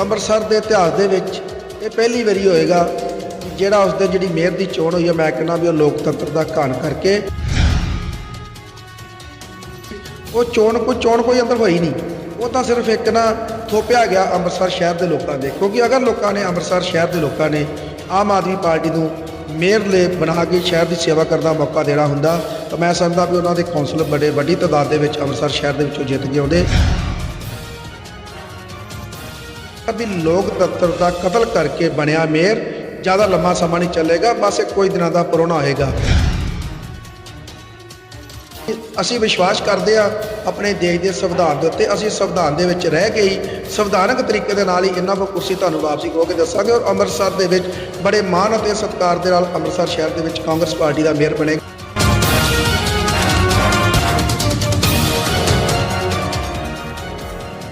ਅੰਮ੍ਰਿਤਸਰ ਦੇ ਇਤਿਹਾਸ ਦੇ ਵਿੱਚ ਇਹ ਪਹਿਲੀ ਵਾਰੀ ਹੋਏਗਾ ਜਿਹੜਾ ਉਸ ਦੇ ਜਿਹੜੀ ਮੇਅਰ ਦੀ ਚੋਣ ਹੋਈ ਹੈ, ਮੈਂ ਕਹਿੰਦਾ ਵੀ ਉਹ ਲੋਕਤੰਤਰ ਦਾ ਘਾਣ ਕਰਕੇ। ਉਹ ਚੋਣ ਕੋਈ ਚੋਣ ਕੋਈ ਅੰਦਰ ਹੋਈ ਨਹੀਂ। ਉਹ ਤਾਂ ਸਿਰਫ ਇੱਕ ਨਾ ਥੋਪਿਆ ਗਿਆ ਅੰਮ੍ਰਿਤਸਰ ਸ਼ਹਿਰ ਦੇ ਲੋਕਾਂ ਦੇ। ਕਿਉਂਕਿ ਅਗਰ ਲੋਕਾਂ ਨੇ ਅੰਮ੍ਰਿਤਸਰ ਸ਼ਹਿਰ ਦੇ ਲੋਕਾਂ ਨੇ ਆਮ ਆਦਮੀ ਪਾਰਟੀ ਨੂੰ ਮੇਅਰ ਲਈ ਬਣਾ ਕੇ ਸ਼ਹਿਰ ਦੀ ਸੇਵਾ ਕਰਨ ਦਾ ਮੌਕਾ ਦੇਣਾ ਹੁੰਦਾ, ਤਾਂ ਮੈਂ ਸਮਝਦਾ ਵੀ ਉਹਨਾਂ ਦੇ ਕੌਂਸਲਰ ਬੜੇ ਵੱਡੀ ਤਾਦਾਦ ਦੇ ਵਿੱਚ ਅੰਮ੍ਰਿਤਸਰ ਸ਼ਹਿਰ ਦੇ ਵਿੱਚੋਂ ਜਿੱਤ ਕੇ ਕਦੀ ਵੀ ਲੋਕਤੰਤਰ ਦਾ ਕਤਲ ਕਰਕੇ ਬਣਿਆ ਮੇਅਰ ਜ਼ਿਆਦਾ ਲੰਮਾ ਸਮਾਂ ਨਹੀਂ ਚੱਲੇਗਾ, ਬਸ ਇਹ ਕੋਈ ਦਿਨਾਂ ਦਾ ਪਰੋਣਾ ਹੋਏਗਾ। ਅਸੀਂ ਵਿਸ਼ਵਾਸ ਕਰਦੇ ਆ ਆਪਣੇ ਦੇਸ਼ ਦੇ ਸੰਵਿਧਾਨ ਦੇ ਉੱਤੇ, ਅਸੀਂ ਸੰਵਿਧਾਨ ਦੇ ਵਿੱਚ ਰਹਿ ਕੇ ਹੀ ਸੰਵਿਧਾਨਕ ਤਰੀਕੇ ਦੇ ਨਾਲ ਹੀ ਇਹਨਾਂ ਕੋ ਕੁਰਸੀ ਤੁਹਾਨੂੰ ਵਾਪਸੀ ਹੋ ਕੇ ਦੱਸਾਂਗੇ ਔਰ ਅੰਮ੍ਰਿਤਸਰ ਦੇ ਵਿੱਚ ਬੜੇ ਮਾਣ ਅਤੇ ਸਤਿਕਾਰ ਦੇ ਨਾਲ ਅੰਮ੍ਰਿਤਸਰ ਸ਼ਹਿਰ ਦੇ ਵਿੱਚ ਕਾਂਗਰਸ ਪਾਰਟੀ ਦਾ ਮੇਅਰ ਬਣੇਗਾ।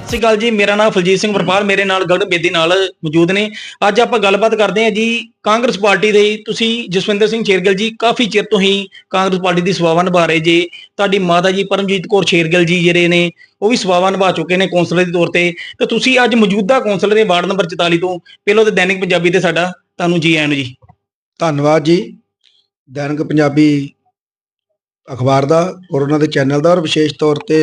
ਸਤਿ ਸ਼੍ਰੀ ਅਕਾਲ ਜੀ, ਮੇਰਾ ਨਾਮ ਫਲਜੀਤ ਸਿੰਘ ਵਰਪਾਲ, ਮੇਰੇ ਨਾਲ ਗੜ ਬੇਦੀ ਨਾਲ ਮੌਜੂਦ ਨੇ। ਅੱਜ ਆਪਾਂ ਗੱਲਬਾਤ ਕਰਦੇ ਹਾਂ ਜੀ ਕਾਂਗਰਸ ਪਾਰਟੀ ਦੇ, ਤੁਸੀਂ ਜਸਵਿੰਦਰ ਸਿੰਘ ਸ਼ੇਰਗਿੱਲ ਜੀ, ਕਾਫੀ ਚਿਰ ਤੋਂ ਹੀ ਕਾਂਗਰਸ ਪਾਰਟੀ ਦੀ ਸੇਵਾਵਾਂ ਨਿਭਾ ਰਹੇ ਜੀ। ਤੁਹਾਡੀ ਮਾਤਾ ਜੀ ਪਰਮਜੀਤ ਕੌਰ ਸ਼ੇਰਗਿੱਲ ਜੀ ਜਿਹੜੇ ਨੇ, ਉਹ ਵੀ ਸੇਵਾਵਾਂ ਨਿਭਾ ਚੁੱਕੇ ਨੇ ਕੌਂਸਲਰ ਦੇ ਤੌਰ ਤੇ। ਤੇ ਤੁਸੀਂ ਅੱਜ ਮੌਜੂਦਾ ਕੌਂਸਲਰ ਦੇ ਵਾਰਡ ਨੰਬਰ 44 ਤੋਂ ਪਹਿਲਾਂ ਤੇ ਦੈਨਿਕ ਪੰਜਾਬੀ ਤੇ ਸਾਡਾ ਤੁਹਾਨੂੰ ਜੀ ਆਇਆਂ ਨੂੰ ਜੀ। ਧੰਨਵਾਦ ਜੀ। ਦੈਨਿਕ ਪੰਜਾਬੀ ਅਖਬਾਰ ਦਾ ਔਰ ਉਹਨਾਂ ਦੇ ਚੈਨਲ ਦਾ ਔਰ ਵਿਸ਼ੇਸ਼ ਤੌਰ ਤੇ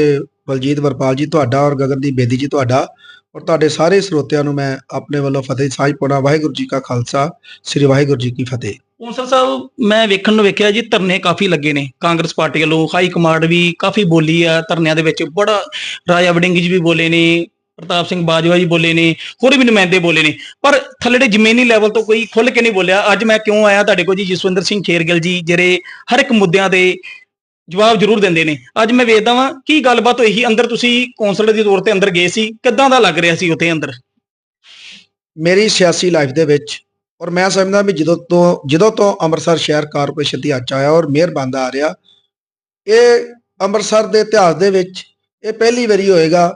ਬਲਜੀਤ ਵਰਪਾਲ ਜੀ, ਤੁਹਾਡਾ ਔਰ ਗਗਨਦੀਪ ਬੇਦੀ ਜੀ ਤੁਹਾਡਾ। ਔਰ ਤੁਹਾਡੇ ਸਾਰੇ ਸਰੋਤਿਆਂ ਨੂੰ ਮੈਂ ਆਪਣੇ ਵੱਲੋਂ ਫਤਿਹ ਸਾਂਝ ਪਾਉਣਾ। ਵਾਹਿਗੁਰੂ ਜੀ ਕਾ ਖਾਲਸਾ, ਸ੍ਰੀ ਵਾਹਿਗੁਰੂ ਜੀ ਕੀ ਫਤਿਹ। ਕੌਂਸਲ ਸਾਹਿਬ, ਮੈਂ ਵੇਖਣ ਨੂੰ ਵੇਖਿਆ ਜੀ, ਧਰਨੇ ਕਾਫੀ ਲੱਗੇ ਨੇ। ਕਾਂਗਰਸ ਪਾਰਟੀ ਵੱਲੋਂ ਹਾਈ ਕਮਾਂਡ ਵੀ ਕਾਫੀ ਬੋਲੀ ਆ ਧਰਨਿਆਂ ਦੇ ਵਿੱਚ। ਬੜਾ ਰਾਜਾ ਵੜਿੰਗ ਜੀ ਵੀ ਬੋਲੇ ਨੇ, ਪ੍ਰਤਾਪ ਸਿੰਘ ਬਾਜਵਾ ਜੀ ਬੋਲੇ ਨੇ, ਹੋਰ ਵੀ ਨੁਮਾਇੰਦੇ ਬੋਲੇ ਨੇ। ਪਰ ਥੱਲੜੇ ਜ਼ਮੀਨੀ ਲੈਵਲ ਤੋਂ ਕੋਈ ਖੁੱਲ ਕੇ ਨਹੀਂ ਬੋਲਿਆ। ਅੱਜ ਮੈਂ ਕਿਉਂ ਆਇਆ? ਤੁਹਾਡੇ ਕੋਲ ਜੀ ਜਸਵਿੰਦਰ ਸਿੰਘ ਸ਼ੇਰਗਿੱਲ ਜੀ, ਜਿਹੜੇ ਹਰ ਇੱਕ ਮੁੱਦਿਆਂ ਦੇ ਜਵਾਬ ਜ਼ਰੂਰ ਦਿੰਦੇ ਨੇ। ਅੱਜ ਮੈਂ ਵੇਖਦਾ ਵਾਂ ਕੀ ਗੱਲਬਾਤ ਹੋਈ ਸੀ। ਅੰਦਰ ਤੁਸੀਂ ਕੌਂਸਲਰ ਦੇ ਤੌਰ ਤੇ ਅੰਦਰ ਗਏ ਸੀ। ਕਿੱਦਾਂ ਦਾ ਲੱਗ ਰਿਹਾ ਸੀ ਉੱਥੇ ਅੰਦਰ? ਮੇਰੀ ਸਿਆਸੀ ਲਾਈਫ ਦੇ ਵਿੱਚ, ਔਰ ਮੈਂ ਸਮਝਦਾ ਵੀ ਜਦੋਂ ਤੋਂ ਜਦੋਂ ਤੋਂ ਅੰਮ੍ਰਿਤਸਰ ਸ਼ਹਿਰ ਕਾਰਪੋਰੇਸ਼ਨ ਦੀ ਆਚਾ ਆਇਆ ਔਰ ਮੇਅਰ ਬੰਦਾ ਆ ਰਿਹਾ, ਇਹ ਅੰਮ੍ਰਿਤਸਰ ਦੇ ਇਤਿਹਾਸ ਦੇ ਵਿੱਚ ਇਹ ਪਹਿਲੀ ਵਾਰੀ ਹੋਏਗਾ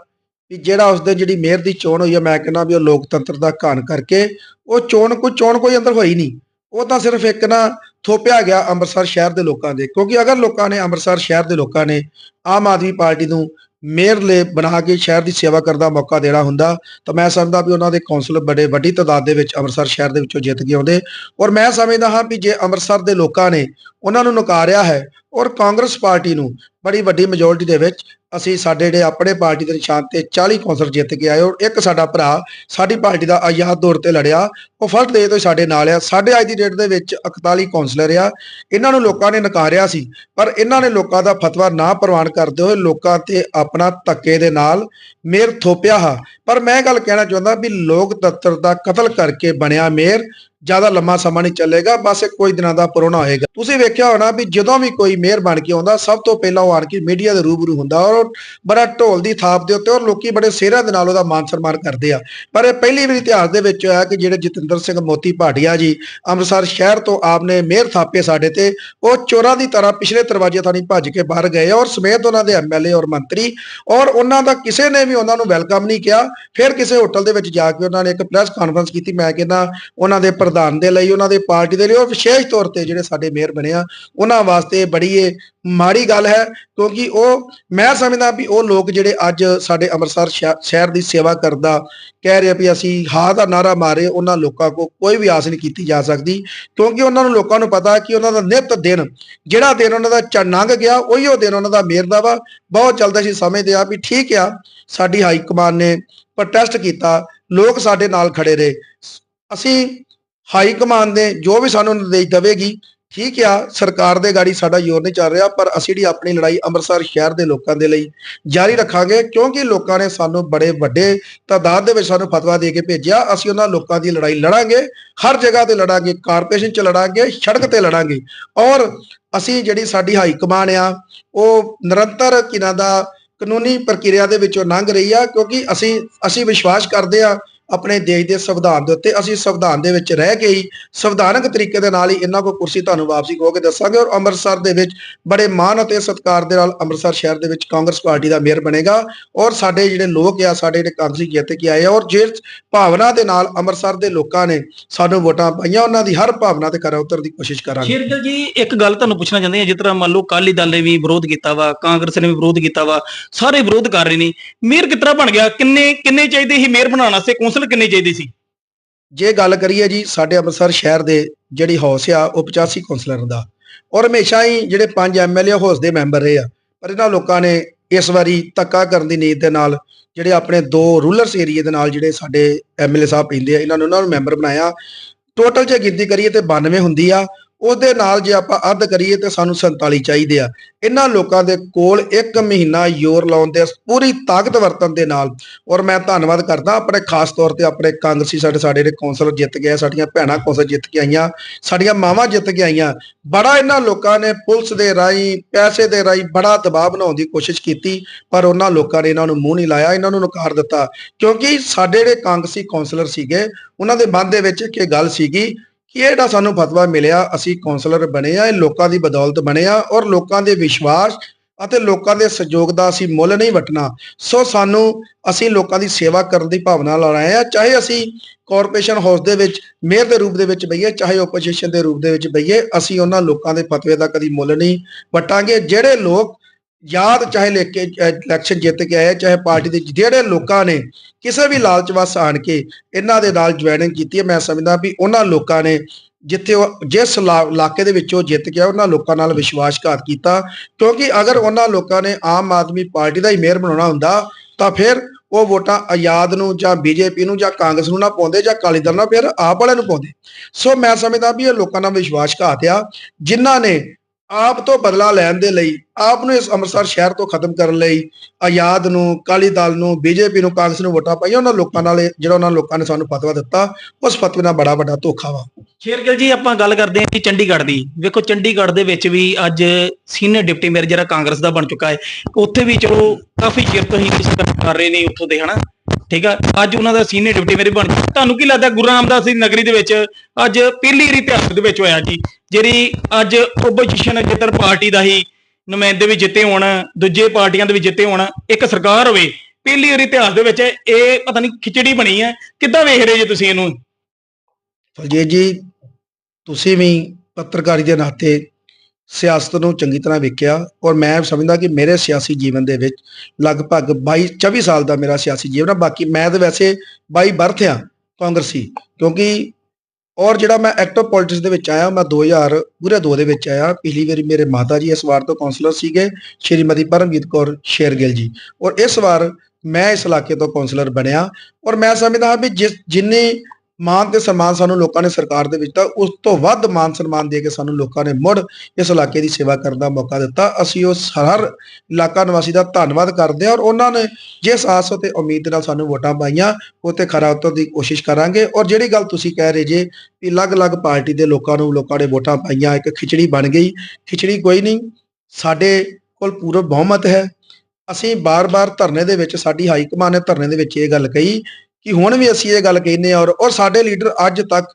ਵੀ ਜਿਹੜਾ ਉਸ ਦੇ ਜਿਹੜੀ ਮੇਅਰ ਦੀ ਚੋਣ ਹੋਈ ਹੈ ਮੈਂ ਕਹਿੰਦਾ ਵੀ ਉਹ ਲੋਕਤੰਤਰ ਦਾ ਘਾਣ ਕਰਕੇ, ਉਹ ਚੋਣ ਕੋਈ ਚੋਣ ਕੋਈ ਅੰਦਰ ਹੋਈ ਨਹੀਂ। ਉਹ ਤਾਂ ਸਿਰਫ ਇੱਕ ਨਾ ਥੋਪਿਆ ਗਿਆ ਅੰਮ੍ਰਿਤਸਰ ਸ਼ਹਿਰ ਦੇ ਲੋਕਾਂ ਦੇ, ਕਿਉਂਕਿ ਅਗਰ ਲੋਕਾਂ ਨੇ ਅੰਮ੍ਰਿਤਸਰ ਸ਼ਹਿਰ ਦੇ ਲੋਕਾਂ ਨੇ ਆਮ ਆਦਮੀ ਪਾਰਟੀ ਨੂੰ ਮੇਅਰ ਲਈ ਬਣਾ ਕੇ ਸ਼ਹਿਰ ਦੀ ਸੇਵਾ ਕਰਨ ਦਾ ਮੌਕਾ ਦੇਣਾ ਹੁੰਦਾ, ਤਾਂ ਮੈਂ ਸਮਝਦਾ ਵੀ ਉਹਨਾਂ ਦੇ ਕੌਂਸਲਰ ਬੜੇ ਵੱਡੀ ਤਾਦਾਦ ਦੇ ਵਿੱਚ ਅੰਮ੍ਰਿਤਸਰ ਸ਼ਹਿਰ ਦੇ ਵਿੱਚੋਂ ਜਿੱਤ ਕੇ ਆਉਂਦੇ। ਔਰ ਮੈਂ ਸਮਝਦਾ ਹਾਂ ਵੀ ਜੇ ਅੰਮ੍ਰਿਤਸਰ ਦੇ ਲੋਕਾਂ ਨੇ ਉਹਨਾਂ ਨੂੰ ਨਕਾਰਿਆ ਹੈ ਔਰ ਕਾਂਗਰਸ ਪਾਰਟੀ ਨੂੰ ਬੜੀ ਵੱਡੀ ਮੈਜੋਰਟੀ ਦੇ ਵਿੱਚ ਅਸੀਂ ਸਾਡੇ ਜਿਹੜੇ ਆਪਣੇ ਪਾਰਟੀ ਦੇ ਨਿਸ਼ਾਨ ਤੇ 40 ਕੌਂਸਲਰ ਜਿੱਤ ਕੇ ਆਏ ਔਰ ਇੱਕ ਸਾਡਾ ਭਰਾ ਸਾਡੀ ਪਾਰਟੀ ਦਾ ਆਜ਼ਾਦ ਦੌਰ ਤੇ ਲੜਿਆ, ਉਹ ਫਰਟ ਦੇ ਤੋਂ ਹੀ ਸਾਡੇ ਨਾਲ ਆ। ਸਾਡੇ ਅੱਜ ਦੀ ਡੇਟ ਦੇ ਵਿੱਚ 41 ਕੌਂਸਲਰ ਆ। ਇਹਨਾਂ ਨੂੰ ਲੋਕਾਂ ਨੇ ਨਕਾਰਿਆ ਸੀ, ਪਰ ਇਹਨਾਂ ਨੇ ਲੋਕਾਂ ਦਾ ਫਤਵਾ ਨਾ ਪ੍ਰਵਾਨ ਕਰਦੇ ਹੋਏ ਲੋਕਾਂ ਤੇ ਆਪਣਾ ਧੱਕੇ ਦੇ ਨਾਲ ਮੇਅਰ ਥੋਪਿਆ ਹਾ। ਪਰ ਮੈਂ ਗੱਲ ਕਹਿਣਾ ਚਾਹੁੰਦਾ ਵੀ ਲੋਕਤੰਤਰ ਦਾ ਕਤਲ ਕਰਕੇ ਬਣਿਆ ਮੇਅਰ ਜ਼ਿਆਦਾ ਲੰਮਾ ਸਮਾਂ ਨਹੀਂ ਚੱਲੇਗਾ, ਬਸ ਇਹ ਕੋਈ ਦਿਨਾਂ ਦਾ ਪੁਰਾਣਾ ਹੋਏਗਾ। ਤੁਸੀਂ ਵੇਖਿਆ ਹੋਣਾ ਵੀ ਜਦੋਂ ਵੀ ਕੋਈ ਮੇਅਰ ਬਣ ਕੇ ਆਉਂਦਾ, ਸਭ ਤੋਂ ਪਹਿਲਾਂ ਉਹ ਆਣ ਕੇ ਮੀਡੀਆ ਦੇ ਰੂਬਰੂ ਹੁੰਦਾ ਔਰ ਬੜਾ ਢੋਲ ਦੀ ਥਾਪ ਦੇ ਉੱਤੇ ਔਰ ਲੋਕੀ ਬੜੇ ਸਿਹਰਾ ਦੇ ਨਾਲ ਉਹਦਾ ਮਾਨ ਸਨਮਾਨ ਕਰਦੇ ਆ। ਪਰ ਇਹ ਪਹਿਲੀ ਵਾਰੀ ਇਤਿਹਾਸ ਦੇ ਵਿੱਚ ਹੋਇਆ ਕਿ ਜਿਹੜੇ ਜਤਿੰਦਰ ਸਿੰਘ ਮੋਤੀ ਭਾਟੀਆ ਜੀ ਅੰਮ੍ਰਿਤਸਰ ਸ਼ਹਿਰ ਤੋਂ ਆਪਨੇ ਮੇਅਰ ਥਾਪੇ ਸਾਡੇ ਤੇ, ਉਹ ਚੋਰਾਂ ਦੀ ਤਰ੍ਹਾਂ ਪਿਛਲੇ ਦਰਵਾਜ਼ੇ ਥਾਣੀ ਭੱਜ ਕੇ ਬਾਹਰ ਗਏ ਔਰ ਸਮੇਤ ਉਹਨਾਂ ਦੇ ਐਮਐਲਏ ਔਰ ਮੰਤਰੀ ਔਰ ਉਹਨਾਂ ਦਾ ਕਿਸੇ ਨੇ ਵੀ ਉਹਨਾਂ ਨੂੰ ਵੈਲਕਮ ਨਹੀਂ ਕਿਹਾ। ਫਿਰ ਕਿਸੇ ਹੋਟਲ ਦੇ ਵਿੱਚ ਜਾ ਕੇ ਉਹਨਾਂ ਨੇ ਇੱਕ ਪ੍ਰੈਸ ਕਾਨਫਰੰਸ ਕੀਤੀ। ਮੈਂ ਕਹਿੰਦਾ, ਉਹਨਾਂ ਦੇ ਪ੍ਰਧਾਨ ਦੇ ਲਈ, ਉਹਨਾਂ ਦੇ ਪਾਰਟੀ ਦੇ ਲਈ, ਔਰ ਵਿਸ਼ੇਸ਼ ਤੌਰ ਤੇ ਜਿਹੜੇ ਸਾਡੇ ਮੇਅਰ ਬਣੇ ਆ, ਉਹਨਾਂ ਵਾਸਤੇ ਬੜੀ ਇਹ ਮਾੜੀ ਗੱਲ ਹੈ, ਕਿਉਂਕਿ ਉਹ, ਮੈਂ ਸਮਝਦਾ ਵੀ ਉਹ ਲੋਕ ਜਿਹੜੇ ਅੱਜ ਸਾਡੇ ਅੰਮ੍ਰਿਤਸਰ ਸ਼ਹਿ- ਸ਼ਹਿਰ ਦੀ ਸੇਵਾ ਕਰਦਾ, ਕਹਿ ਰਹੇ ਵੀ ਅਸੀਂ ਹਾਂ ਦਾ ਨਾਰਾ ਮਾਰੇ ਉਹਨਾਂ ਲੋਕਾਂ ਕੋ ਕੋਈ ਵੀ ਆਸ ਨਹੀਂ ਕੀਤੀ ਜਾ ਸਕਦੀ, ਕਿਉਂਕਿ ਉਹਨਾਂ ਨੂੰ ਲੋਕਾਂ ਨੂੰ ਪਤਾ ਕਿ ਉਹਨਾਂ ਦਾ ਨਿਤ ਦਿਨ, ਜਿਹੜਾ ਦਿਨ ਉਹਨਾਂ ਦਾ ਚ- ਲੰਘ ਗਿਆ ਉਹੀ ਉਹ ਦਿਨ ਉਹਨਾਂ ਦਾ ਮੇਅਰ ਦਾ ਵਾ, ਬਹੁਤ ਜਲਦ ਅਸੀਂ ਸਮਝਦੇ ਆ ਵੀ ਠੀਕ ਆ, ਸਾਡੀ ਹਾਈ ਕਮਾਨ ਨੇ ਪ੍ਰੋਟੈਸਟ ਕੀਤਾ, ਲੋਕ ਸਾਡੇ ਨਾਲ ਖੜੇ ਰਹੇ, ਅਸੀਂ ਹਾਈ ਕਮਾਨ ਦੇ ਜੋ ਵੀ ਸਾਨੂੰ ਨਿਰਦੇਸ਼ ਦੇਵੇਗੀ, ਠੀਕ ਆ, ਸਰਕਾਰ ਦੇ ਗਾੜੀ ਸਾਡਾ ਜ਼ੋਰ ਨਹੀਂ ਚੱਲ ਰਿਹਾ, ਪਰ ਅਸੀਂ ਜਿਹੜੀ ਆਪਣੀ ਲੜਾਈ ਅੰਮ੍ਰਿਤਸਰ ਸ਼ਹਿਰ ਦੇ ਲੋਕਾਂ ਦੇ ਲਈ ਜਾਰੀ ਰੱਖਾਂਗੇ, ਕਿਉਂਕਿ ਲੋਕਾਂ ਨੇ ਸਾਨੂੰ ਬੜੇ ਵੱਡੇ ਤਾਦਾਦ ਦੇ ਵਿੱਚ ਸਾਨੂੰ ਫਤਵਾ ਦੇ ਕੇ ਭੇਜਿਆ, ਅਸੀਂ ਉਹਨਾਂ ਲੋਕਾਂ ਦੀ ਲੜਾਈ ਲੜਾਂਗੇ, ਹਰ ਜਗ੍ਹਾ ਤੇ ਲੜਾਂਗੇ, ਕਾਰਪੋਰੇਸ਼ਨ ਚ ਲੜਾਂਗੇ, ਸੜਕ ਤੇ ਲੜਾਂਗੇ, ਔਰ ਅਸੀਂ ਜਿਹੜੀ ਸਾਡੀ ਹਾਈ ਕਮਾਨ ਆ, ਉਹ ਨਿਰੰਤਰ ਕਿਨਾਂ ਦਾ ਕਾਨੂੰਨੀ ਪ੍ਰਕਿਰਿਆ ਦੇ ਵਿੱਚੋਂ ਲੰਘ ਰਹੀ ਆ, ਕਿਉਂਕਿ ਅਸੀਂ ਅਸੀਂ ਵਿਸ਼ਵਾਸ ਕਰਦੇ ਆ ਆਪਣੇ ਦੇਸ਼ ਦੇ ਸੰਵਿਧਾਨ ਦੇ ਉੱਤੇ ਅਸੀਂ ਸੰਵਿਧਾਨ ਦੇ ਵਿੱਚ ਰਹਿ ਕੇ ਹੀ ਸੰਵਿਧਾਨਕ ਤਰੀਕੇ ਦੇ ਨਾਲ ਹੀ ਇਹਨਾਂ ਕੋ ਕੁਰਸੀ ਤੁਹਾਨੂੰ ਵਾਪਸੀ ਹੋ ਕੇ ਦੱਸਾਂਗੇ ਔਰ ਅੰਮ੍ਰਿਤਸਰ ਦੇ ਵਿੱਚ ਬੜੇ ਮਾਣ ਅਤੇ ਸਤਿਕਾਰ ਦੇ ਨਾਲ ਅੰਮ੍ਰਿਤਸਰ ਸ਼ਹਿਰ ਦੇ ਵਿੱਚ ਕਾਂਗਰਸ ਪਾਰਟੀ ਦਾ ਮੇਅਰ ਬਣੇਗਾ ਔਰ ਸਾਡੇ ਜਿਹੜੇ ਲੋਕ ਆ, ਸਾਡੇ ਜਿਹੜੇ ਕਾਂਗਰਸੀ ਜਿੱਤ ਕੇ ਆਏ ਆ ਔਰ ਜਿਸ ਭਾਵਨਾ ਦੇ ਨਾਲ ਅੰਮ੍ਰਿਤਸਰ ਦੇ ਲੋਕਾਂ ਨੇ ਸਾਨੂੰ ਵੋਟਾਂ ਪਾਈਆਂ, ਉਹਨਾਂ ਦੀ ਹਰ ਭਾਵਨਾ ਤੇ ਖਰਾ ਉਤਰ ਦੀ ਕੋਸ਼ਿਸ਼ ਕਰਾਂਗੇ। ਸ਼ੇਰਗਿੱਲ ਜੀ, ਇੱਕ ਗੱਲ ਤੁਹਾਨੂੰ ਪੁੱਛਣਾ ਚਾਹੁੰਦੇ ਆ ਜਿਸ ਤਰ੍ਹਾਂ ਮੰਨ ਲਓ ਅਕਾਲੀ ਦਲ ਨੇ ਵੀ ਵਿਰੋਧ ਕੀਤਾ ਵਾ, ਕਾਂਗਰਸ ਨੇ ਵੀ ਵਿਰੋਧ ਕੀਤਾ ਵਾ, ਸਾਰੇ ਵਿਰੋਧ ਕਰ ਰਹੇ ਨੇ, ਮੇਅਰ ਕਿਸ ਤਰ੍ਹਾਂ ਬਣ ਗਿਆ? ਕਿੰਨੇ ਕਿੰਨੇ ਚਾਹੀਦੇ ਸੀ ਮੇਅਰ ਬਣਾਉਣ ਵਾਸਤੇ? ਕੌਂਸਲ ਕੌਂਸਲ ਕਿੰਨੇ ਚਾਹੀਦੇ ਸੀ? ਜੇ ਗੱਲ ਕਰੀਏ ਜੀ, ਸਾਡੇ ਅੰਮ੍ਰਿਤਸਰ ਸ਼ਹਿਰ ਦੇ ਜਿਹੜੀ ਹੌਸ ਆ, ਉਹ 85 ਕੌਂਸਲਰ ਦਾ। ਔਰ ਹਮੇਸ਼ਾ ਹੀ ਜਿਹੜੇ ਪੰਜ ਐਮਐਲਏ ਹੌਸ ਦੇ ਮੈਂਬਰ ਰਹੇ ਆ, ਪਰ ਇਹਨਾਂ ਲੋਕਾਂ ਨੇ ਇਸ ਵਾਰੀ ਧੱਕਾ ਕਰਨ ਦੀ ਨੀਤ ਦੇ ਨਾਲ ਜਿਹੜੇ ਆਪਣੇ ਦੋ ਰੂਲਰਸ ਏਰੀਆ ਦੇ ਨਾਲ ਜਿਹੜੇ ਸਾਡੇ ਐਮਐਲਏ ਸਾਹਿਬ ਪੈਂਦੇ ਆ, ਇਹਨਾਂ ਨੂੰ ਉਹਨਾਂ ਨੂੰ ਮੈਂਬਰ ਬਣਾਇਆ। ਟੋਟਲ ਜੇ ਗਿਣਤੀ ਕਰੀਏ ਤੇ 92 ਹੁੰਦੀ ਆ ਉਹਦੇ ਨਾਲ ਜੇ ਆਪਾਂ ਅੱਧ ਕਰੀਏ ਤੇ ਸਾਨੂੰ 47 ਚਾਹੀਦੇ ਆ। ਇਹਨਾਂ ਲੋਕਾਂ ਦੇ ਕੋਲ ਇੱਕ ਮਹੀਨਾ ਜ਼ੋਰ ਲਾਉਣ ਦੇ ਪੂਰੀ ਤਾਕਤ ਵਰਤਣ ਦੇ ਨਾਲ, ਔਰ ਮੈਂ ਧੰਨਵਾਦ ਕਰਦਾ ਆਪਣੇ ਖਾਸ ਤੌਰ ਤੇ ਆਪਣੇ ਕਾਂਗਰਸੀ ਸਾਡੇ ਸਾਡੇ ਜਿਹੜੇ ਕੌਂਸਲਰ ਜਿੱਤ ਗਏ ਸਾਡੀਆਂ ਭੈਣਾਂ ਕੌਂਸਲ ਜਿੱਤ ਕੇ ਆਈਆਂ, ਸਾਡੀਆਂ ਮਾਵਾਂ ਜਿੱਤ ਕੇ ਆਈਆਂ, ਬੜਾ ਇਹਨਾਂ ਲੋਕਾਂ ਨੇ ਪੁਲਿਸ ਦੇ ਰਾਹੀਂ, ਪੈਸੇ ਦੇ ਰਾਹੀਂ ਬੜਾ ਦਬਾਅ ਬਣਾਉਣ ਦੀ ਕੋਸ਼ਿਸ਼ ਕੀਤੀ, ਪਰ ਉਹਨਾਂ ਲੋਕਾਂ ਨੇ ਇਹਨਾਂ ਨੂੰ ਮੂੰਹ ਨਹੀਂ ਲਾਇਆ, ਇਹਨਾਂ ਨੂੰ ਨਕਾਰ ਦਿੱਤਾ। ਕਿਉਂਕਿ ਸਾਡੇ ਜਿਹੜੇ ਕਾਂਗਰਸੀ ਕੌਂਸਲਰ ਸੀਗੇ, ਉਹਨਾਂ ਦੇ ਮਨ ਦੇ ਵਿੱਚ ਇੱਕ ਇਹ ਗੱਲ ਸੀਗੀ ਕਿ ਇਹ ਜਿਹੜਾ ਸਾਨੂੰ ਫਤਵਾ ਮਿਲਿਆ, ਅਸੀਂ ਕੌਂਸਲਰ ਬਣੇ ਆ, ਇਹ ਲੋਕਾਂ ਦੀ ਬਦੌਲਤ ਬਣੇ ਆ ਔਰ ਲੋਕਾਂ ਦੇ ਵਿਸ਼ਵਾਸ ਅਤੇ ਲੋਕਾਂ ਦੇ ਸਹਿਯੋਗ ਦਾ ਅਸੀਂ ਮੁੱਲ ਨਹੀਂ ਵਟਣਾ। ਸੋ ਸਾਨੂੰ, ਅਸੀਂ ਲੋਕਾਂ ਦੀ ਸੇਵਾ ਕਰਨ ਦੀ ਭਾਵਨਾ ਨਾਲ ਆਏ ਆ, ਚਾਹੇ ਅਸੀਂ ਕਾਰਪੋਰੇਸ਼ਨ ਹਾਊਸ ਦੇ ਵਿੱਚ ਮੇਅਰ ਦੇ ਰੂਪ ਦੇ ਵਿੱਚ ਬਈਏ, ਚਾਹੇ ਆਪੋਜੀਸ਼ਨ ਦੇ ਰੂਪ ਦੇ ਵਿੱਚ ਬਈਏ, ਅਸੀਂ ਉਹਨਾਂ ਲੋਕਾਂ ਦੇ ਫਤਵੇ ਦਾ ਕਦੀ ਮੁੱਲ ਨਹੀਂ ਵਟਾਂਗੇ। ਜਿਹੜੇ ਲੋਕ ਯਾਦ ਚਾਹੇ ਲੈ ਕੇ ਇਲੈਕਸ਼ਨ ਜਿੱਤ ਕੇ ਆਏ, ਚਾਹੇ ਪਾਰਟੀ ਦੇ ਜਿਹੜੇ ਲੋਕਾਂ ਨੇ ਕਿਸੇ ਵੀ ਲਾਲਚ ਵਸ ਆਣ ਕੇ ਇਹਨਾਂ ਦੇ ਨਾਲ ਜੁਆਇਨਿੰਗ ਕੀਤੀ ਹੈ, ਮੈਂ ਸਮਝਦਾ ਵੀ ਉਹਨਾਂ ਲੋਕਾਂ ਨੇ ਜਿੱਥੇ ਉਹ, ਜਿਸ ਇਲਾ- ਇਲਾਕੇ ਦੇ ਵਿੱਚ ਉਹ ਜਿੱਤ ਗਿਆ ਉਹਨਾਂ ਲੋਕਾਂ ਨਾਲ ਵਿਸ਼ਵਾਸਘਾਤ ਕੀਤਾ। ਕਿਉਂਕਿ ਅਗਰ ਉਹਨਾਂ ਲੋਕਾਂ ਨੇ ਆਮ ਆਦਮੀ ਪਾਰਟੀ ਦਾ ਹੀ ਮੇਅਰ ਬਣਾਉਣਾ ਹੁੰਦਾ, ਤਾਂ ਫਿਰ ਉਹ ਵੋਟਾਂ ਆਜ਼ਾਦ ਨੂੰ ਜਾਂ ਬੀਜੇਪੀ ਨੂੰ ਜਾਂ ਕਾਂਗਰਸ ਨੂੰ ਨਾ ਪਾਉਂਦੇ ਜਾਂ ਅਕਾਲੀ ਦਲ ਨਾਲ ਫਿਰ ਆਪ ਵਾਲਿਆਂ ਨੂੰ ਪਾਉਂਦੇ। ਸੋ ਮੈਂ ਸਮਝਦਾ ਵੀ ਇਹ ਲੋਕਾਂ ਨਾਲ ਵਿਸ਼ਵਾਸਘਾਤ ਆ, ਜਿਨ੍ਹਾਂ ਨੇ ਆਪ ਤੋਂ ਬਦਲਾ ਲੈਣ ਦੇ ਲਈ, ਆਪ ਨੂੰ ਇਸ ਅੰਮ੍ਰਿਤਸਰ ਸ਼ਹਿਰ ਤੋਂ ਖਤਮ ਕਰਨ ਲਈ ਆਜ਼ਾਦ ਨੂੰ, ਅਕਾਲੀ ਦਲ ਨੂੰ, ਬੀਜੇਪੀ ਨੂੰ, ਕਾਂਗਰਸ ਨੂੰ ਵੋਟਾਂ ਪਾਈਆਂ, ਉਹਨਾਂ ਲੋਕਾਂ ਨਾਲ ਜਿਹੜਾ ਉਹਨਾਂ ਲੋਕਾਂ ਨੇ ਸਾਨੂੰ ਫਤਵਾ ਦਿੱਤਾ, ਉਸ ਫਤਵੇ ਨਾਲ ਬੜਾ ਵੱਡਾ ਧੋਖਾ ਵਾ। ਸ਼ੇਰਗਿਲ ਜੀ, ਆਪਾਂ ਗੱਲ ਕਰਦੇ ਹਾਂ ਜੀ ਚੰਡੀਗੜ੍ਹ ਦੀ। ਵੇਖੋ, ਚੰਡੀਗੜ੍ਹ ਦੇ ਵਿੱਚ ਵੀ ਅੱਜ ਸੀਨੀਅਰ ਡਿਪਟੀ ਮੇਅਰ ਜਿਹੜਾ ਕਾਂਗਰਸ ਦਾ ਬਣ ਚੁੱਕਾ ਹੈ, ਉੱਥੇ ਵੀ ਚਲੋ ਕਾਫੀ ਚਿਰ ਤੋਂ ਹੀ ਕੁਝ ਕਰ ਰਹੇ ਨੇ ਉੱਥੋਂ ਦੇ, ਹਨਾ? ਠੀਕ ਆ? ਅੱਜ ਉਹਨਾਂ ਦਾ ਸੀਨੀਅਰ ਡਿਪਟੀ ਮੇਅਰ ਬਣ ਤੁਹਾਨੂੰ ਕੀ ਲੱਗਦਾ, ਗੁਰੂ ਰਾਮਦਾਸ ਦੀ ਨਗਰੀ ਦੇ ਵਿੱਚ ਅੱਜ ਪਹਿਲੀ ਵਾਰੀ ਇਤਿਹਾਸ ਦੇ ਵਿੱਚ ਹੋਇਆ ਜੀ? ਜਿਹੜੀ ਅੱਜ ਆਪੋਜੀਸ਼ਨ ਜਿੱਤਰ ਪਾਰਟੀ ਦਾ ਹੀ ਨੁਮਾਇੰਦੇ ਵੀ ਜਿੱਤੇ ਹੋਣ, ਦੂਜੇ ਪਾਰਟੀਆਂ ਦੇ ਵੀ ਜਿੱਤੇ ਹੋਣ, ਇੱਕ ਸਰਕਾਰ ਹੋਵੇ, ਪਹਿਲੀ ਵਾਰੀ ਇਤਿਹਾਸ ਦੇ ਵਿੱਚ ਇਹ ਪਤਾ ਨਹੀਂ ਖਿਚੜੀ ਬਣੀ ਹੈ। ਕਿੱਦਾਂ ਵੇਖ ਰਹੇ ਜੀ ਤੁਸੀਂ ਇਹਨੂੰ? ਫਲਜੀਤ ਜੀ, ਤੁਸੀਂ ਵੀ ਪੱਤਰਕਾਰੀ ਦੇ ਨਾਤੇ ਸਿਆਸਤ ਨੂੰ ਚੰਗੀ ਤਰ੍ਹਾਂ ਵੇਖਿਆ ਔਰ ਮੈਂ ਸਮਝਦਾ ਕਿ ਮੇਰੇ ਸਿਆਸੀ ਜੀਵਨ ਦੇ ਵਿੱਚ ਲਗਭਗ 22 24 ਸਾਲ ਦਾ ਮੇਰਾ ਸਿਆਸੀ ਜੀਵਨ ਹੈ ਬਾਕੀ ਮੈਂ ਤਾਂ ਵੈਸੇ ਬਾਈ ਬਰਥ ਆ ਕਾਂਗਰਸੀ, ਕਿਉਂਕਿ ਔਰ ਜਿਹੜਾ ਮੈਂ ਐਕਟਿਵ ਪੋਲਿਟਿਕਸ ਦੇ ਵਿੱਚ ਆਇਆ, ਮੈਂ 2000 ਪੂਰੇ 2 ਦੇ ਵਿੱਚ ਆਇਆ। ਪਿਛਲੀ ਵਾਰੀ ਮੇਰੇ ਮਾਤਾ ਜੀ ਇਸ ਵਾਰ ਤੋਂ ਕਾਉਂਸਲਰ ਸੀਗੇ, ਸ਼੍ਰੀਮਤੀ ਪਰਮਜੀਤ ਕੌਰ ਸ਼ੇਰਗਿੱਲ ਜੀ। ਔਰ ਇਸ ਵਾਰ ਮੈਂ ਇਸ ਇਲਾਕੇ ਤੋਂ ਕਾਉਂਸਲਰ ਬਣਿਆ। ਔਰ ਮੈਂ ਸਮਝਦਾ ਹਾਂ ਵੀ ਜਿਸ, ਜਿੰਨੇ ਮਾਨ ਤੇ ਸਨਮਾਨ ਸਾਨੂੰ ਲੋਕਾਂ ਨੇ ਸਰਕਾਰ ਦੇ ਵਿੱਚ ਤਾਂ ਉਸ ਤੋਂ ਵੱਧ ਮਾਨ ਸਨਮਾਨ ਦੇ ਕੇ ਸਾਨੂੰ ਲੋਕਾਂ ਨੇ ਮੁੜ ਇਸ ਇਲਾਕੇ ਦੀ ਸੇਵਾ ਕਰਨ ਦਾ ਮੌਕਾ ਦਿੱਤਾ। ਅਸੀਂ ਉਸ ਹਰ ਇਲਾਕਾ ਨਿਵਾਸੀ ਦਾ ਧੰਨਵਾਦ ਕਰਦੇ ਹਾਂ ਔਰ ਉਹਨਾਂ ਨੇ ਜਿਸ ਆਸ ਅਤੇ ਉਮੀਦ ਨਾਲ ਸਾਨੂੰ ਵੋਟਾਂ ਪਾਈਆਂ, ਉਹ ਤੇ ਖਰਾ ਉਤਰਨ ਦੀ ਕੋਸ਼ਿਸ਼ ਕਰਾਂਗੇ। ਔਰ ਜਿਹੜੀ ਗੱਲ ਤੁਸੀਂ ਕਹਿ ਰਹੇ ਜੇ ਵੀ ਅਲੱਗ-ਅਲੱਗ ਪਾਰਟੀ ਦੇ ਲੋਕਾਂ ਨੂੰ ਲੋਕਾਂ ਨੇ ਵੋਟਾਂ ਪਾਈਆਂ, ਇੱਕ ਖਿਚੜੀ ਬਣ ਗਈ। ਖਿਚੜੀ ਕੋਈ ਨਹੀਂ, ਸਾਡੇ ਕੋਲ ਪੂਰਾ ਬਹੁਮਤ ਹੈ। ਅਸੀਂ ਬਾਰ-ਬਾਰ ਧਰਨੇ ਦੇ ਵਿੱਚ, ਸਾਡੀ ਹਾਈ ਕਮਾਨ ਨੇ ਧਰਨੇ ਦੇ ਵਿੱਚ ਇਹ ਗੱਲ ਕਹੀ ਕਿ ਹੁਣ ਵੀ ਅਸੀਂ ਇਹ ਗੱਲ ਕਹਿੰਦੇ ਹਾਂ ਔਰ ਔਰ ਸਾਡੇ ਲੀਡਰ ਅੱਜ ਤੱਕ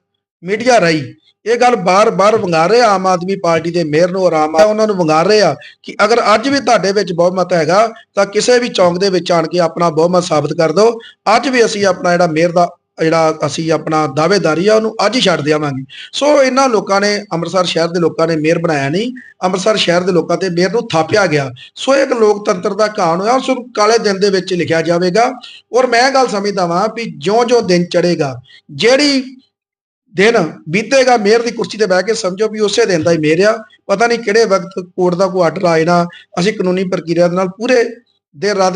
ਮੀਡੀਆ ਰਾਹੀਂ ਇਹ ਗੱਲ ਬਾਰ-ਬਾਰ ਵੰਗਾਰ ਰਹੇ ਆਮ ਆਦਮੀ ਪਾਰਟੀ ਦੇ ਮੇਅਰ ਨੂੰ ਔਰ ਆਮ ਉਹਨਾਂ ਨੂੰ ਵੰਗਾਰ ਰਹੇ ਆ ਕਿ ਅਗਰ ਅੱਜ ਵੀ ਤੁਹਾਡੇ ਵਿੱਚ ਬਹੁਮਤ ਹੈਗਾ ਤਾਂ ਕਿਸੇ ਵੀ ਚੌਂਕ ਦੇ ਵਿੱਚ ਆਣ ਕੇ ਆਪਣਾ ਬਹੁਮਤ ਸਾਬਤ ਕਰ ਦਿਓ। ਅੱਜ ਵੀ ਅਸੀਂ ਆਪਣਾ ਜਿਹੜਾ ਮੇਅਰ ਦਾ ਜਿਹੜਾ ਅਸੀਂ ਆਪਣਾ ਦਾਅਵੇਦਾਰੀ ਆ, ਉਹਨੂੰ ਅੱਜ ਹੀ ਛੱਡ ਦੇਵਾਂਗੇ ਸੋ ਇਹਨਾਂ ਲੋਕਾਂ ਨੇ, ਅੰਮ੍ਰਿਤਸਰ ਸ਼ਹਿਰ ਦੇ ਲੋਕਾਂ ਨੇ ਮੇਅਰ ਬਣਾਇਆ ਨਹੀਂ, ਅੰਮ੍ਰਿਤਸਰ ਸ਼ਹਿਰ ਦੇ ਲੋਕਾਂ ਤੇ ਮੇਅਰ ਨੂੰ ਥਾਪਿਆ ਗਿਆ। ਸੋ ਇਹ ਇੱਕ ਲੋਕਤੰਤਰ ਦਾ ਕਾਨੂੰਨ ਹੋਇਆ ਉਸ ਕਾਲੇ ਦਿਨ ਦੇ ਵਿੱਚ ਲਿਖਿਆ ਜਾਵੇਗਾ। ਔਰ ਮੈਂ ਇਹ ਗੱਲ ਸਮਝਦਾ ਵਾਂ ਵੀ ਜਿਉਂ-ਜਿਉਂ ਦਿਨ ਚੜੇਗਾ ਜਿਹੜੀ ਦਿਨ ਬੀਤੇਗਾ ਮੇਅਰ ਦੀ ਕੁਰਸੀ ਤੇ ਬਹਿ ਕੇ ਸਮਝੋ ਵੀ ਉਸੇ ਦਿਨ ਦਾ ਹੀ ਮੇਅਰ ਆ। ਪਤਾ ਨਹੀਂ ਕਿਹੜੇ ਵਕਤ ਕੋਰਟ ਦਾ ਕੋਈ ਆਰਡਰ ਆਏ ਨਾ ਅਸੀਂ ਕਾਨੂੰਨੀ ਪ੍ਰਕਿਰਿਆ ਦੇ ਨਾਲ ਪੂਰੇ ਦੇਰ ਰਾਤ